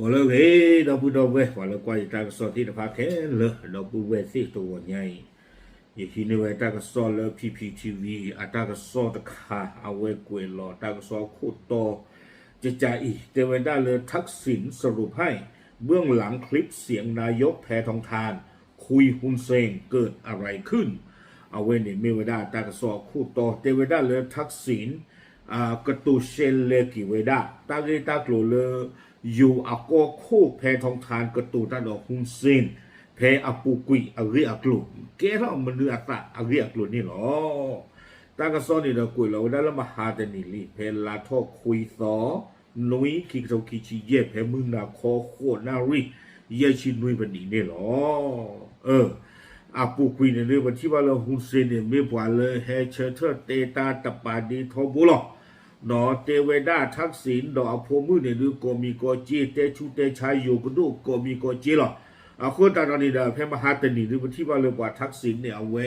我了喂，都不到喂，完了关于这个说的的话，看了都不喂是多年。也是因为这个说了 PPTV 啊，这个说的卡啊，为贵了，这个说คู่โตจะใจอีกเทวดาเลยทักษิณสรุปให้ เบื้องหลังคลิปเสียงนายกแพทองทาน คุยฮุนเซงเกิดอะไรขึ้น เอาไว้ในเมวดาตากระสอบคู่โตเทวดาเลยทักษิณอ่ากระตูเชนเลกิเวดาตาเกตากลัวเลย อยู่อากอคู่แพทองทานกระตูตาดอกฮุนเซนแพ้อปูกุยอริอักลุแกเรามันเลือตะอริอักลุนี่หรอตากระซ้อนนี่เรากุยเราได้ละมาหาแต่นี่ลีเพลาทอคุยซอนุยคิกโตคิชิเย่เพมึงนาคอโคนาริเยชินุยบันนี่นี่หรอเอออาปูกุยเนี่ยเลยวันที่ว่าเราฮุนเซนเนี่ยไม่ปวาเลยแฮเชอร์เทอร์เตตาตปาดีทอบุหรอ หนอเตเวดาทักษิณดอกอภมือเนี่ยดูโกมีโกจีเตชูเตชายอยู่ก็ดูโกมีโกจีหรออาคนตาตอนนี้เด้อเพมหาตนีหรือที่ว่าเรียกว่าทักษิณเนี่ยเอาไว้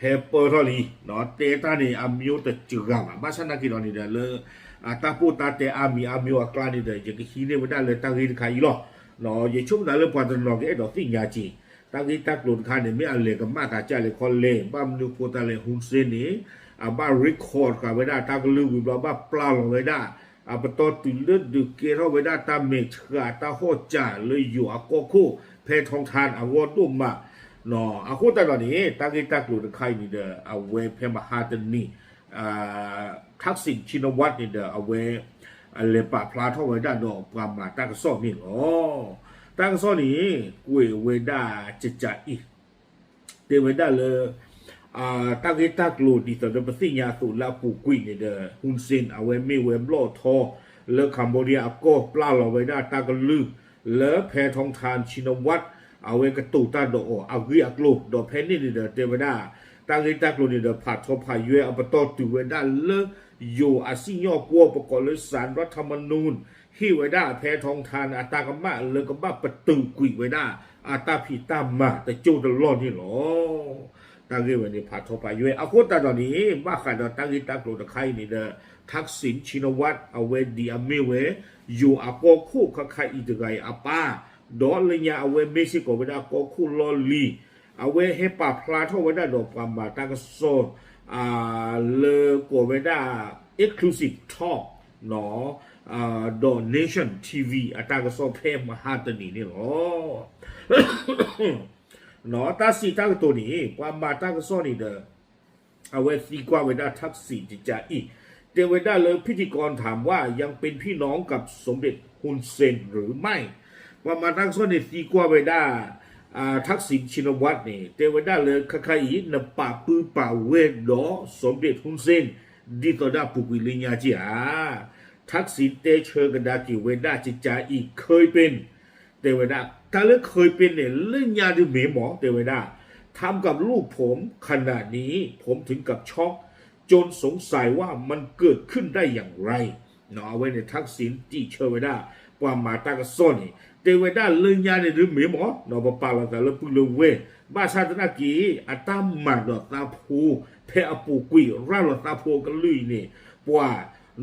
เฮเปอร์ทอลีเนาะเตตานี่อามิโอตะจืกามบ้าชนะกี่ตอนนี้เด้อเลยอาตาปูตาเตอามีอามิโอากลานี่เด้อยังก็ฮีเนี่ยไม่ได้เลยตั้ ba record ka beda ta glu gu ba plan lo beda apa to tu le du ke ro beda ta me cha ta ho cha le yu a ko ko pe thong than a wo tu ma no a ko ta lo ni ta ge ta glu de khai ni de a we pe ma ha de ni a thak sin chin wat ni de a we အလေပါဖလာထောဝေဒတော့ပမာတကစောမိလောတကစောနီကိုဝေဒချစ်ချာဤတေဝေဒလေ กต้ากลูดีสตอนปสิญญาสุลาปูกุ้ยเนี่ยเดอฮุนเซนเอาไว้ไม่เวมโลทอเลคัมโบเดียก็ปล่าเราไว้ได้ตากลือเลแพทองทานชินวัตรเอาไว้กระตูตาโดออาวิอักลูดอเพนนี่เดอเตวดาตาเกต้ากลูนี่เดอผัดทอพายเวอปตอตูเวด้าเลอยู่อาซิญอกัวประกอบเลยสารรัฐธรรมนูญที่ไว้ได้แพทองทานอาตากมะเลกบ้าประตูกุยไว้ได้อาตาผีตามมาแต่โจูตลอนี่หรอ tangi weni patho pa yue ako ta doni ba kha da tangi ta klo da khai ni da thaksin chinawat awe di ame we yu apo khu kha khai i de gai apa do le nya awe basic ko da ko khu lo li awe he pa phla tho we da do pa ma ta ka so a le ko we da exclusive talk no uh donation tv ataka so phe mahatani ni lo เพิ่มมาหาตัวนี้นี่หรอเนาะตาสีตากตัวนี้ความมาตากซ้อนนี่เด้อเอาไว้สีกว่าเวลาทักษิณจะจะอีกเดเวดาเลยพิธีกรถามว่ายังเป็นพี่น้องกับสมเด็จฮุนเซนหรือไม่ความมาตากซ้อนนี่สีกว่าเวลาอ่าทักษิณชินวัตรนี่เดเวดาเลยคคายนปาปือป่าเวดดอสมเด็จฮุนเซนดีต่อดาปุกุลิญญาจีอาทักษิณเตเชอร์กดากิเวดาจิจาอีกเคยเป็นเทวดาั้งเรื่องเคยเป็นเนี่ยเรื่องยาดื่มเหมหมอเตวดาทำกับลูกผมขนาดนี้ผมถึงกับช็อก จนสงสัยว่ามันเกิดขึ้นได้อย่างไรเนาะเอาไว้ในทักษิณจีเชเวดาความมาตากซอนี่เตวดาเรื่องยาในหรือเหมหมอเนาะปะปาลาแต่ละพึ่งเลเวบ้าชาตินากีอัตามมาดอตาพูเพอปูกุยร่าลตาพูกันลุยนี่ว่า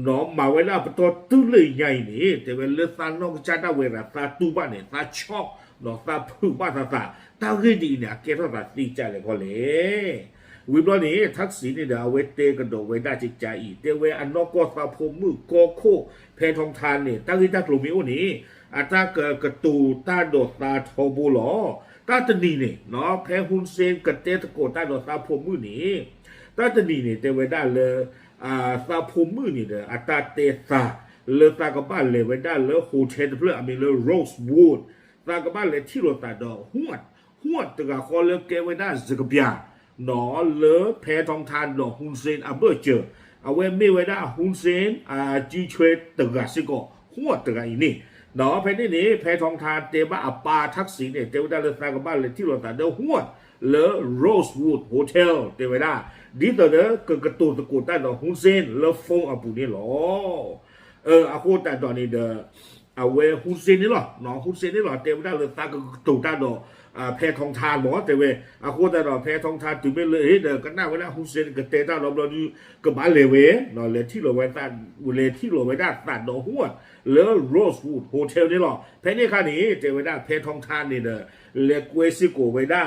หนอมมาเวลาปตอตื้อเลยใหญ่นี่แต่เวลาสานนอกจาดาเวลาตาตูบ้านเนี่ยตาช็อก นอกตาผู้บ้าตาตาตาคือดีเนี่ยเกตตาดีใจเลยพอเลยวิบลนี้ทักษิณเนี่ยเอาเยวเวเตกระโดดไว้ได้จิตใจอีเตเวอันนอกก็ตาพมือโกโคเพทองทานเนี่ยตั้งที่ตั้กลุ่มมิวนี้อาตาเกิดกระตูต้าโดดตาโทบุหลอตาตนีเนี่ยเนาะแพ้ฮุนเซนกระเตะโกต้าโดดตาพมือนี้ต้าตนีเนี่ยเตเวได้เลยอ่าตาพมือนี่เด้ออาตาเตตาเลอตากับบ้านเลยเวได้เลอฮเทนเพื่ออเมริกาโรสวูด รากบ้านเลยที่โรตาดอหวดหวดตะกะคอเลเกไว้ได้สกบยาหนอเลอแพทองทานดอกฮุนเซนอับเบอร์เจอเอาไว้ไม่ไว้ได้ฮุนเซนอาจีเชวตะกะสิโกหวดตะกะอีนี่หนอแพนี่นี่แพทองทานเตบะอัปาทักษิณเนี่ยเตวได้เลยรากบ้านเลยที่โรตาดอหวดเลอโรสวูดโฮเทลเตวได้ดีต่อเนอะเกิดกระตูตะกูได้ดอกฮุนเซนเลอฟงอับปุนี่หรอเอออาคูแต่ตอนนี้เด้อ เอาเวฮุนเซนนี่หรอน้องฮุนเซนนี่หรอเต็มได้เลยตากตู่ตาดอกแพทองทานมอกแต่เวอาโคตาดอกแพทองทานถึงไม่เลยเด้อกันหน้าเวลาฮุนเซนก็เตต้าเราเราอยู่กับบ้านเลเวนอนเลที่เราเวตานเลที่เราเวตานตัดดอกหัวเลอโรสวูดโฮเทลนี่หรอแพนี่ค่ะนี่เตเวด้าแพทองทานนี่เด้อเลกเวซิโกเวด้า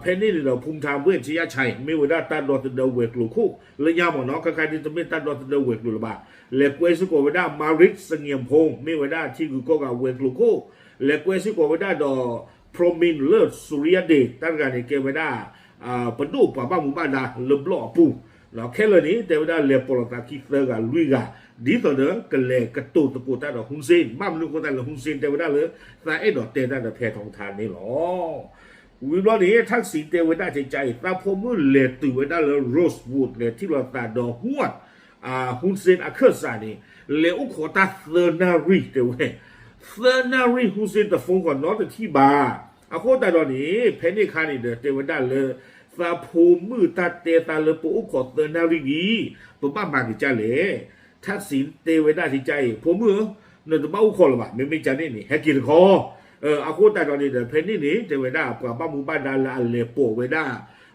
เพนนี่เดี๋ยวภูมิธรรมเวชยชัยไม่เวด้าตันดอตเดเวกหลูกคู่เลยยาวหมอน้อกใครที่จะไม่ตันดอตเดเวกลูะบาด เลกเวสโกเวด้ามาริสเงียมพงไม่ว่าได้ที่กูก็กับเวกลูคู่เลกเวสโกเวด้าดอพรมินเลิศสุริยเดชตั้งกันในเกเวด้าอ่าปดูป่าบ้ามุบ้านดาเลบล้อปูเนาแค่เลยนี้แต่ว่าได้เลปโปลตาคิเตอร์กับลุยกาดีต่อเด้อก็เลยกระตุตะปูตาดอกฮุนเซนบ้ามลูกก็ได้ละฮุนเซนแต่ว่าได้เลยแต่ไอ้ดอกเตได้แต่แพทองทานนี่หรอวิบลอนี้ทักษิณเตวดาใจใจตาพมมือเลตุเวดาเลโรสวูดเลที่เราตาดอกหวด อ่าฮุนเซนอาเคอร์ซานี่เลอุขอตาเซอร์นารีเตเวเซอร์นารีฮุนเซนตะฟงก่อนนอตที่บาอาโคตาดอนี้เพนนี่คานี่เดเตวดาเลตาพมือตาเตตาเลปุอุขอเซนารีกีปะป้ามากิจาเลทักษิณเตวดาใจใจพมือเนตบ้าอุขอละบะไม่ไม่จานี่นี่แฮกินคอเอออากูแต่ตอนนี้เดเพนนี่นี่เดเวด้ากว่าบ้ามูบ้านดาลาเลโปเวด้า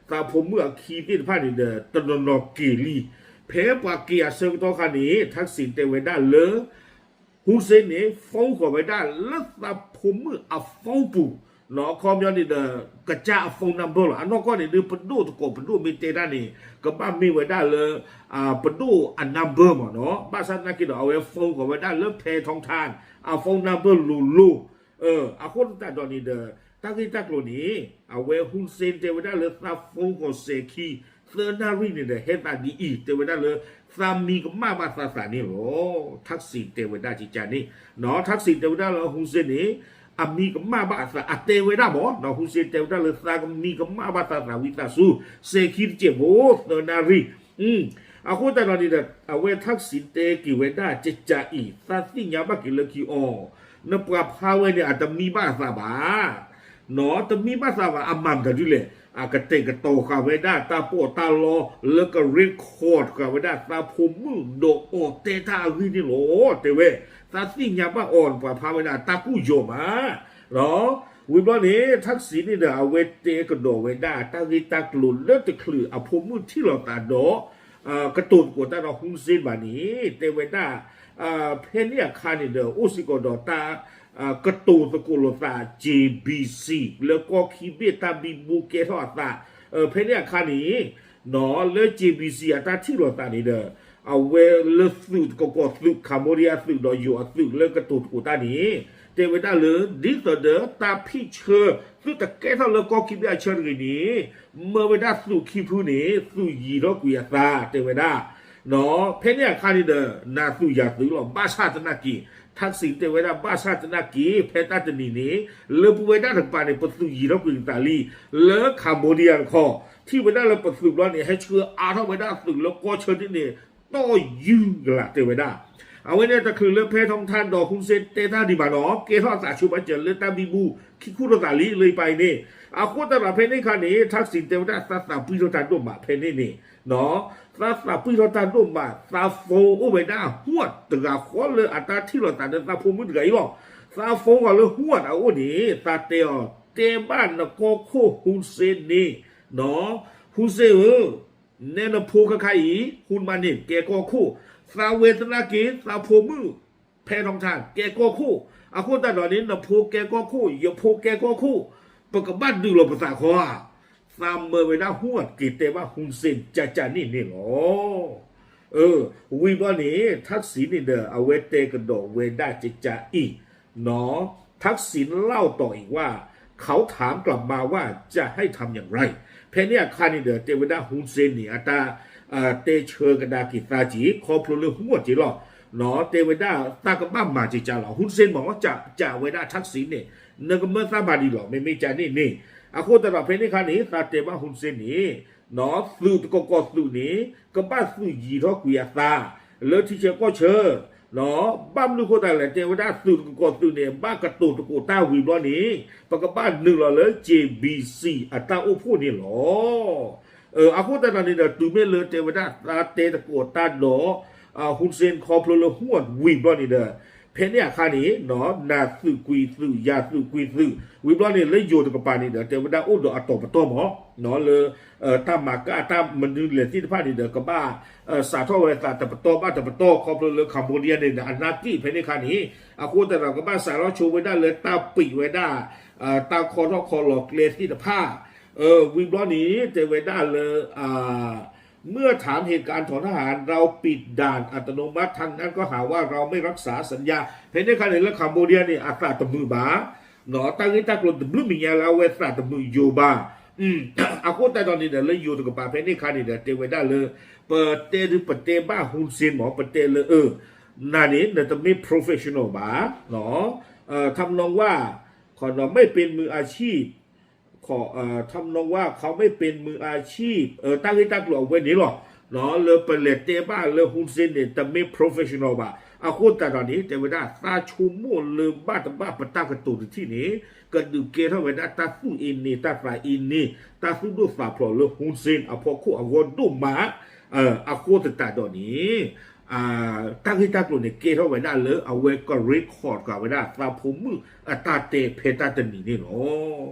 ตาผมเมื่อคีติดผ้านี่เดตนนอกีลี เพปากียเซิงตัวคันนี้ทักษิณเตเวด้าเลอฮุเซนนี่ฟ้องขอเวด้าแล้วตาผมมืออัฟ้องปูเนาะคอมยอนนี่เดกระจาฟงนัมเบอร์อันนอกก็นี่ดูปดูตะโกปดูมีเตด้านี่ก็บ้ามีเวด้าเลยอ่าปดูอันนัมเบอร์มาเนาะบ้าสันนักกินเอาไว้ฟงขอเวด้าเลอเพทองทานอาฟงนัมเบอร์ลูลูเอออาคนตัดตอนนี้เดตักที่ตักโลนี้เอาเวฮุนเซนเตวดาเลซาฟงก็เซคี เซนารีนี่เด้เฮตาดีอีเตวดาเลยซามีก็มาบาซาสานี่โหทักษิณเตวดาจิจานี่เนาะทักษิณเตวดาเลฮุนเซนี่อามีก็มาบาซาอเตวดาบ่เนาะฮุนเซนเตวดาเลซากมีก็มาบาซาสาวิตาสูเซคีเจโบเซนารีอืมอาคนตัดตอนนี้เด้อเอาเวทักษิณเตกิเวดาจิจาอีซาสิญาบะกิเลคีออนปราพาเวเนี่ยอาจจะมีบ้าสาบา เนาะจะมีบ้าสาบาอามันกันอยู่เลยอากระเตกระโตกาเวด้าตาโปตาลอแล้วก็รีคอร์ดกาเวด้าตาพมมือโดโอเตตาวินี่โหเตเวตาสิ่งยาบ้าอ่อนปราพาเวด้าตากู้โยมาเนาะวิบลนี้ทักษิณนี่เดาเวเตกระโดเวด้าตาวิตากลุนแล้วจะคลือเอาพมมือที่เราตาโดอ่ากระตุนกว่าตาเราหุ้นซินบานี้เตเวด้าอ่าเพนเนี่ยคานิเดออุสิโกดอตา กระตูสกุลตา JBC แล้วก็คิเบตาบิบูเกทอตาเออเพเนียคานีหนอเล JBC อัตาที่รตานี่เด้อเอาเวลสุดก็กสุดคาโมเรียสุดดอยอยู่สุดเลิกกระตูกูตานี้เตเวตาหรือดิสเดอร์ตาพี่เชอร์สุดตะเกทาเลก็คิดว่เชอร์นี้เมื่อเวลาสุคีพูนี้สุยีโรกุยตาเตเวดาหนอเพเนียคานีเดอร์นาสุยาสุหลอบ้าชาตินากี ทั้งสิงเทวดาบ้าชาตินากีแพตาจนีเนเลปูเวด้าถังปาในประตูยีรับกึ่ตาลีเลคาโบเดียนคอที่เวด้าเราประตูร้อนเนี่ยให้เชื่ออาเทาเวด้าสึงแล้วก็เชิญที่เนี่ยต่อยืงละเทวดา เอาไว้เนี่ยตะคือเรื่องเพศท่องท่านดอกคุ้งเซนเตท่าดีบานอเกท่าสาชูปัจเจเลตาบีบูคิคุโรตาลีเลยไปเนี่อาคุตระเพนี่คานี้ทักษิณเตวดาสัสนาปุยโรตานดุมบะเพนี่นี่เนาะสัสนาปุยโรตานดุมบะซาโฟอุเบด้าหัวตระขอเลยอัตราที่โรตานเดซาพูมุดไงบอกซาโฟก็เลยหัวเอาอุนี่ตาเตียวเตบ้านนะโกโคฮุนเซนนี่เนาะฮุนเซเออเนนพูกะไคฮุนมานิเกโกคู่ kai hun ma ni ke ko kho sa we ta na ke sa pho mu แพทองทานแกก็คู่อาคุณตาดอนนี้นะพูแกก็คู่อย่าพูแกก็คู่ปกบ้านดูเราภาษาคอซามเมอร์เวด้าหัวกิเตว่าฮุนเซนจาจานี่นี่หรอเออวีบอนี้ทักษิณนี่เดอเอาเวเตกระโดเวด้าจิจาอีเนาะทักษิณเล่าต่ออีกว่า เขาถามกลับมาว่าจะให้ทำอย่างไร เพเนี่ยคานิเดอเตวดาฮุนเซนนี่อัตา เตเชิงกดากิตาจีคอพลูเรือหัวจีหล่อหนอเตเวด้าตากระบ้ามาจีจ่าหล่อฮุนเซนบอกว่าจะจะเวด้าทักษิณเนี่ยเนก็เมื่อราบมาดีหล่อไม่ไม่จ่านี่นี่อาโคตลอดเพลงนี้ค่ะนี่ตาเตว่าฮุนเซนนี่หนอสู่อกกอสู่นี้กระบ้าสู่ยีทอกุยาซาแล้วที่เชียก็เชอหนอบ้ามลูกโคตาแหลเตวด้าสู่อกกอสู่เนี่ยบ้ากระตูตะโกต้าวีบลอนี้ปากกบ้านหนึ่งหลอเลย JBC อัตราโอพูนี่หลอ เอออาโคตานานเดาตูเมเลเตวดาตาเตตะโกตาโดอ่าฮุนเซนคอพลลหัววิบลอนิเดเพนเนี่ยคานี้เนาะนาสุกุยสุยาสุกุยสุวิบลอนี่เลยโยตกปานี่เดเตวดาอุดอตอปตอมอเนาะเลเอ่อตามากะตามมันดึงเลที่พานี่เดกบ้าเอ่อสาทวตาตะปตอบ้าตะปตอคอพลลคัมโบเดียเนอันนาที่เพนเนี่ยคานี้อาคูตะเรากบ้าสาเราโชเว้ได้เลยตาปีไว้ได้เอ่อตาคอทอคอหลอกเลที่ตะผ้า เออวิบลอนี้เทวดาเลยอ่าเมื่อถามเหตุการณ์ของทหารเราปิดด่านอัตโนมัติทางนั้นก็หาว่าเราไม่รักษาสัญญาเพราะในขณะนี้คัมโบเดียนี่อัตราตะมือบาหนอตั้งที่ตั้งกลนตะบลูมิยาลาเวสราตะมือโยบาอืมอากูแต่ตอนนี้เดี๋ยวเลยอยู่ตรงปาเพราะในขณะนี้เดี๋ยวเตวได้เลยเปิดเตหรือเปิดเตบ้าฮุนเซนหมอเปิดเตเลยเออนานี้เดี๋ยวจะไม่ professional บาหนอเอ่อทำนองว่าขอเราไม่เป็นมืออาชีพ ขอเอ่อทำนองว่าเขาไม่เป็นมืออาชีพเออตั้งที่ตั้งกลัวไว้นี้หรอกเนาะเลยเปเลตเตบ้าเลยฮุนเซนเนี่ยแต่ไม่ professional บ่ะอาคุณแต่ตอนนี้แต่เวลาตาชูมั่วเลยบ้าตบ้าปะตากระตุนที่นี้ก็ดูเกเท่าเวลาตาสู้อินนี่ตาฟายอินนี่ตาสู้ดูฝาพลอเลยฮุนเซนอาพอคู่อาวนดูมาเอออาคุณแต่ตอนนี้อ่าตั้งที่ตั้งกลัวเนี่ยเกเท่าเวลาเลยเอาไว้ก็ record กับเวลาตาผมมืออตาเตเพตาตนีนี่เนาะ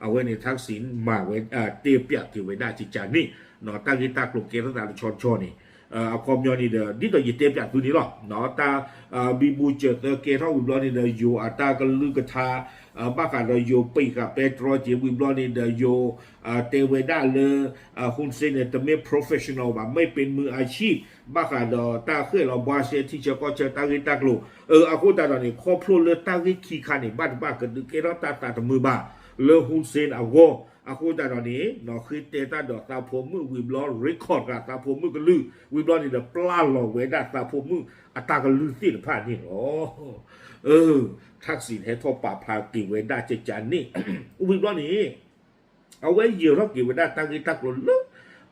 เอาไว้ในทักษิณมาไว้เอ่อเตียเปียกที่ไว้ได้จิจานี่เนาะตากีตากลุกเกตั้งแต่ชอนชอนี่เอ่อเอาคอมยอนี่เด้อดิตัวยีเตียเปียกตัวนี้หรอเนาะตาเอ่อบีบูเจเตอเกท่าวิบลอนี่เดออยู่อัตากลือกะทาเอ่อบ้ากันเด้อยู่ปีกับเปโตรเจวิบลอนี่เดออยู่เอ่อเตเวด้าเลยเอ่อฮุนเซนเนี่ยแต่ไม่ professional ว่าไม่เป็นมืออาชีพบ้ากันเด้อตาเคยเราบาเซที่จะก็เจอตากีตากลุเอออากูตาตอนนี้ครอบครัวเลยตากีขี้คันนี่บ้านบ้ากันดูเกเราตาตาตมือบ้า le hun sen ago အခုတတော်နေနော်ခိတေတာတော့တာဖို့မှု we blog record ကတာဖို့မှုကလူ we blog နေတဲ့ plan လောဝဲတာတာဖို့မှုအတာကလူသိတဲ့ဖာနေရောเออทักษิณให้ทอปาพากิเวดาเจจานี่ we blog นี่เอาไว้เยอะรอกกิเวดาตั้งที่ตักลลุ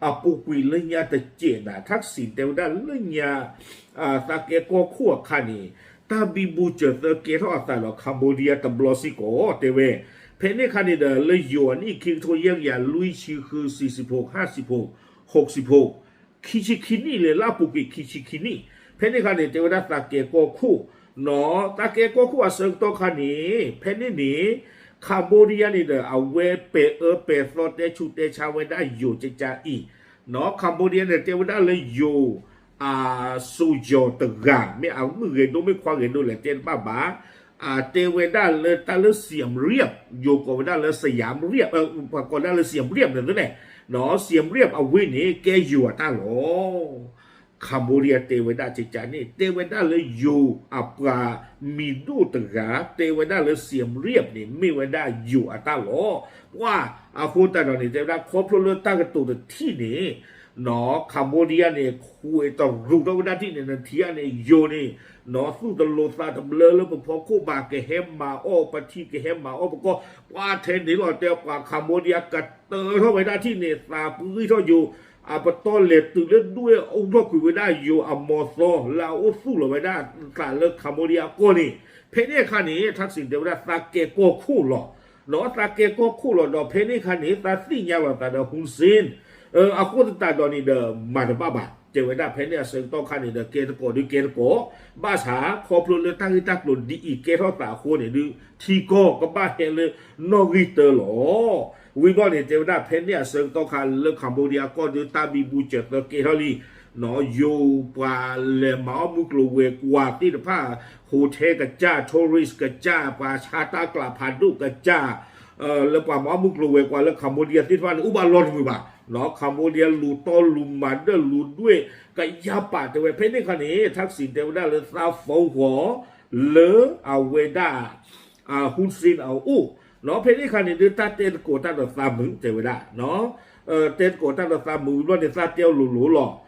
อาปูกุยเลยญาตะเจนะทักษิณเตวดาเลยญาอ่าตาเกก็ขัวคันนี่ตาบิบูเจตเกทอตาลคัมโบเดียตบลอซิโกเตเว เพนนี่คันนี่เดอเลยหยวนนี่คิงโทเยียงอย่าลุยชิคือสี่สิบหกห้าสิบหกหกสิบหกคิชิคินี่เลยลาปุกิคิชิคินี่เพนนี่คันนี่เทวดาตาเกโกคู่เนาะตาเกโกคู่อาเซิงโตคันนี่เพนนี่นี่คัมโบเดียนี่เดอเอาเวเปเอเปโซเตชูเตชาเวไดาอยู่จะจาอีเนาะคัมโบเดียเนี่ยเทวดาเลยอยู่อ่าสูจอตะกางไม่เอามือเงินดูไม่คว้าเงินดูแหละเจนบ้าบ้า เทวด้าเลยตาเลเสียมเรียบโยกวดาเลสยามเรียบเออปากฏดาเลเสียมเรียบเนี่ยนั่นแหละหนอเสียมเรียบเอาวินี่แกอยู่ตาหลอคาโมเรียเทวด้าจิจานี่เทวด้าเลยอยู่อัปรามีดูตระเทวด้าเลยเสียมเรียบนี่มีเวดาอยู่อัตาหลอว่าอาคูตาหนอนี่เทวด้าครบเรื่องตั้งกระตัวที่นี่หนอคาโมเรียเนี่ยคุยต่อรู้ตัวได้าที่เนี่ยนันทียเนี่ยโยนี่ นอสู้ตะโลซาทำเลอแล้วพอคู่บาเกเฮมมาโอปะทีเกเฮมมาโอปะก็ปาเทนนี่หล่อดเตียว่าคาโมเดียกัดเตอร์เท่าไหร่ได้ที่เนสาปื้อเท่าอยู่อาปตอเลตึงเล่นด้วยองค์รคุยไว้ได้อยู่อัมโมโซลาโอสู้เรอไว้ได้สารเลิกคาโมเดียโกนี่เพเน่คันนี้ทักสิ่งเดียวได้ซาเกโกคู่หล่อหนอสาเกโกคู่หลอดอเพเน่คันนี้ตาสี่ยาวตาเดอฮุนซินเอออากูตาดอนี่เดอมาเดบ้าบา ke weda penia seng to kan ida ke ko du ke ko ba sa ko plu le ta ta plu di i ke ro ta ko ne du ti ko ko ba he le no ri te lo wi go ne te weda penia seng to kan le cambodia ko du ta bi bu che te ke ro li nó dù và lệ máu mục lù về quả tí là phá hồ thế cả cha tourist cả cha và cha ta cả phá đu cả cha ờ lệ quả máu mục lù về quả lệ khảm mô địa tí phá là ủ bà lọt vừa bà ลูมาเดลูด้วยก็ยาปาแต่เวเพนี่คันนี้ทักษิณเทวดาเลยซาฟงหัวเลอเอาเวดาอ่าฮุนซินเอาอู้เนาะเพนี่คันนี้ดือตาเตนโกตาดอซามึงเทวดาเนาะเออเตนโกตาดอซามึงว่าเนี่ยซาเตียวหลูๆหรอเอ่อซาเตียเออซาเตียวลุลตาอั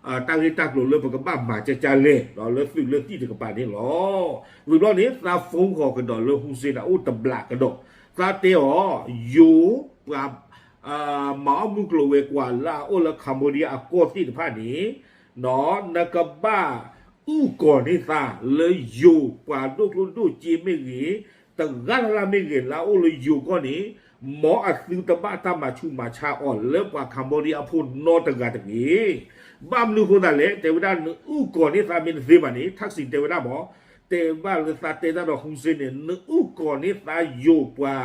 ณแกก็คู่เดตาโกเวดาอยู่อาลิโคเคลอันดุกเตเฮติโลตาเนาะเลอ่าอเวดาเลอยู่ไอรูเนาะอยู่บดูรูเพนี่นี่เดเตกิเตโกตาบาคาดอ อ่าตั้งให้ตักหลุดเลยปกบ้ามาจะจาเล่รอเลยฟิลเลยที่ตะกบ้านนี่หรอวิบล้อนี้ซาฟงขอกันดอเลยฮุเซนอุตบลากกันดอซาเตออยู่กับอ่าหมอมุกโลเวกว่าลาโอละคัมโบเดียอากอที่ตะพานี้เนาะนักบ้าอูก่อนนี่ซาเลยอยู่กว่าลูกลูกจีไม่กี่แต่กาลาไม่กี่ลาโอเลยอยู่ก่อนนี้ หมออัดซื้อตะบ้าตามาชูมาชาอ่อนเลิกกว่าคัมโบเดียพูดนอตะกาตะกี้ ဘာမနုခုဒါလေတေဝဒန်ဥကောနိသမင်ဇေမနိသက္စီတေဝဒဘောတေဘလသတေဒါတော့ဟုန်စင်းနေဥကောနိသယောပွာ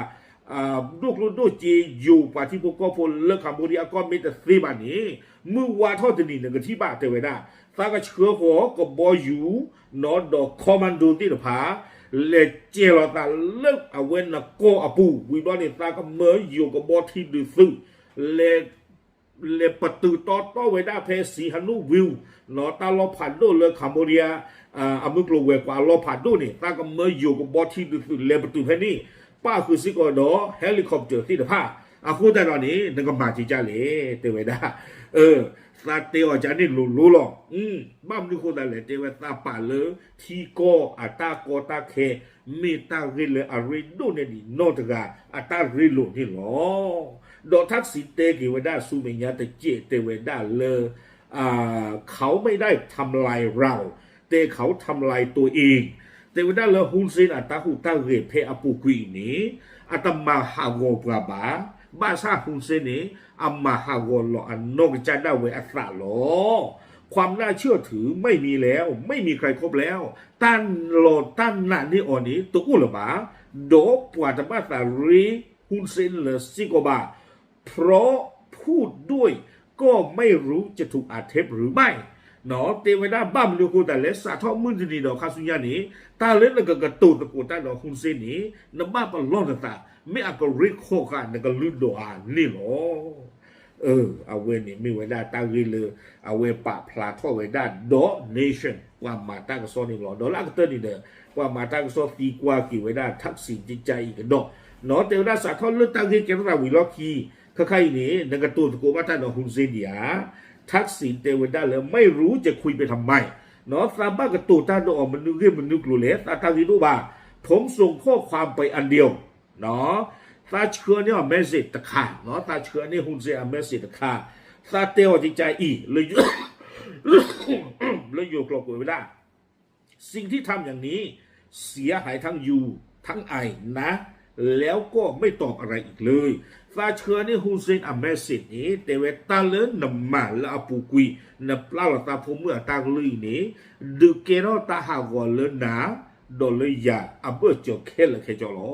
အာဒုကလဒိုချေယောပွာတိပကောပိုလကမ္ဘောဒီယာကောမီတသေမနိမူဝါထောတနီငတိပတေဝဒသာကချခောကဘောယူနော်ဒေါ်ကွန်မန်ဒိုတိတဖာလေကျေလတာလောက်အဝဲနကောအပူဝီဘောနိသာကမေယောကဘောတိဒုစုလေ อดจะนี่นึงที่บ้าเทวดาซาก็เชื่อหัวก็บออยู่นอดอกคอมมานโดที่ละพา လေကျေလာတာလောက်အဝဲနကိုအပူဝီဘနေတာကမေယိုကဘောတီဒူစုလေလေပတူတော်တော်ဝေဒဖဲစီဟနုဝီနော်တာလောဖတ်လို့လေကမ္ဘောဒီးယားအမုကလိုဝဲကွာလောဖတ်လို့နေတာကမေယိုကဘောတီဒူစုလေပတူဖဲနီပါခုစီကောတော့ဟယ်လီကော်ပတာတိတဖာအခုတတော်နေငကမာကြည့်ကြလေတေဝေဒเออ ซาเตอจานี่รู้รู้หรอกอืมบ้ามนี่คนนั่นแหละเตวตาป่าเลยทีก็อัตาโกตาเคเมตาริเลอาริ โดทักษิณเตกิเวดาสุเมญาตะเจเตเวดาเลอเขาไม่ได้ทำลายเรา แต่เขาทำลายตัวเองแต่เวลาเราฮุนเซนอัตาหูตาเรเพอปุกุยนี้อัตมาฮาโกปราบาบาซาฮุนเซนีอัมมาฮาโกลอันนกจันดาเวอัสระโลความน่าเชื่อถือไม่มีแล้ว ไม่มีใครครบแล้วตันโลตันนานี่อ่อนนี้ตัวอุลบาโดปวดมาตารีฮุนเซนเลซิโกบา เพราะพูดด้วยก็ไม่รู้จะถูกอาเทปหรือไม่เนาะเตวดาบ้ามลูกูแต่เลสาท่อมุนดีดอกคาสุญานี้ตาเล็กกกระตูตะกูตาดอกคุณเซนี้นบ้าปลอดตาไม่อากริโคกันนกลุดอ่านนี่หรอเออเอาเวนี่มีเวลาตาวิเลยเอาเวปะพลาท่อเวดาดอเนชั่นว่ามาตากซอนี่หรอดอลลาร์เตอร์นี่เด้อว่ามาตากซอตีกว่ากี่เวดาทักษิณจิตใจอีกดอกเนาะเตวดาสาท่อเลือกตั้งที่เกณฑ์ราวิลอคี ข้าใครนี่นักตัวตะโกว่าท่านอฮุนเซียทักษิณเตวันดาเลยไม่รู้จะคุยไปทำไมเนาะซาบ้ากระตูนท่านออกมันนึกเรียกมันนึกรู้เลยตาทาวิรุบาผมส่งข้อความไปอันเดียวเนาะตาเชื่อเนี่ยเมสเซจตะขาเนาะตาเชื่อเนี่ยฮุนเซนเมสเซจตะขาตาเตวจิใจอีเลยอยู่เลยอยู่กรอกเวลาสิ่งที่ทำอย่างนี้เสียหายทั้งยูทั้งไอนะ แล้วก็ไม่ตอบอะไรอีกเลยฟาเชื่อนี่ฮุนเซนอเมสิตนี้แต่เวตาเลนนำมาและอปูกุยนปลาละตาพมื่อตางลุยนี้ดูเกโรตาหากวเลนาดอเลยาอเบจอเคลเคจอลอ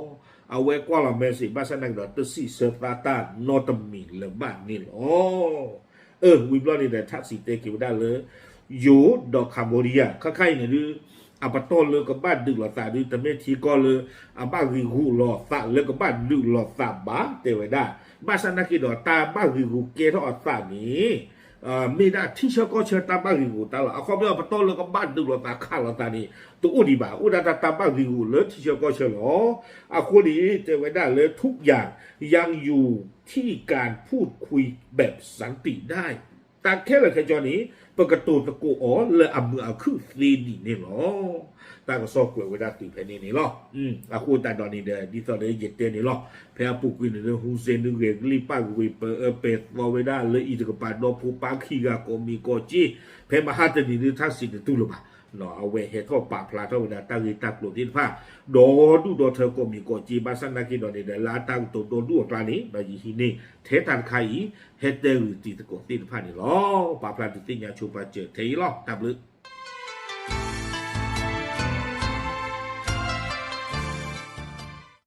เอาไว้กว่าละเมสิบาสนักดอตสิเซตาตานอตมีเลบ้านนี่ลอเออวิบลอนี่แต่ทักษิเตกิวได้เลยอยู่ดอกคาโมเดียข้าใครเนี่ยดูอ อาปะต้นเลยก็บ้านดึกหลอดตาดึกแต่ไม่ทีก็เลยอาบ้านริหูหลอดตาเลยก็บ้านดึกหลอดตาบ้าเตไว้ได้บ้านสันนักกิดอตาบ้านริหูเกทอดตานี้เอ่อไม่ได้ที่เชื่อก็เชื่อตาบ้านริหูตาละเอาข้อไม่เอาปะต้นเลยก็บ้านดึกหลอดตาข้าหลอดตานี้ตัวอุดีบ่าอุดาตาตาบ้านริหูเลยที่เชื่อก็เชื่อหรออาคนนี้เตไว้ได้เลยทุกอย่างยังอยู่ที่การพูดคุยแบบสันติได้ ตาแค่เลยแค่จอนี้ปกตูตะกูอ๋อเลยเอามือเอาคือฟรีนี่นี่หรอตาก็ซอกกลัวเวลาตีแผ่นนี้นี่หรออืมอาคูตาดอนนี่เด้อดิซอเดเยเตนี่หรอแพ้ปุกุยนี่ฮูเซนนึเรกลีปากุยเปเอเปตวเวดาเลยอีตกปาดอผูปาคีกาโกมีโกจีแพ้มหาตนี่ทักษิณตุลบา เนาะเอาเวเฮทอปาพลาทวดาตังยีตักโลดินผ้าโดดูดเธอก็มีกจีบาสันนักินอเดลาตังโตโดดูตรานี้บายีฮินีเทตันไคเฮเตอร์ติตะโกตินผ้านี่ลอปาพลาติติญาชูปาเจเทยลอตับลึ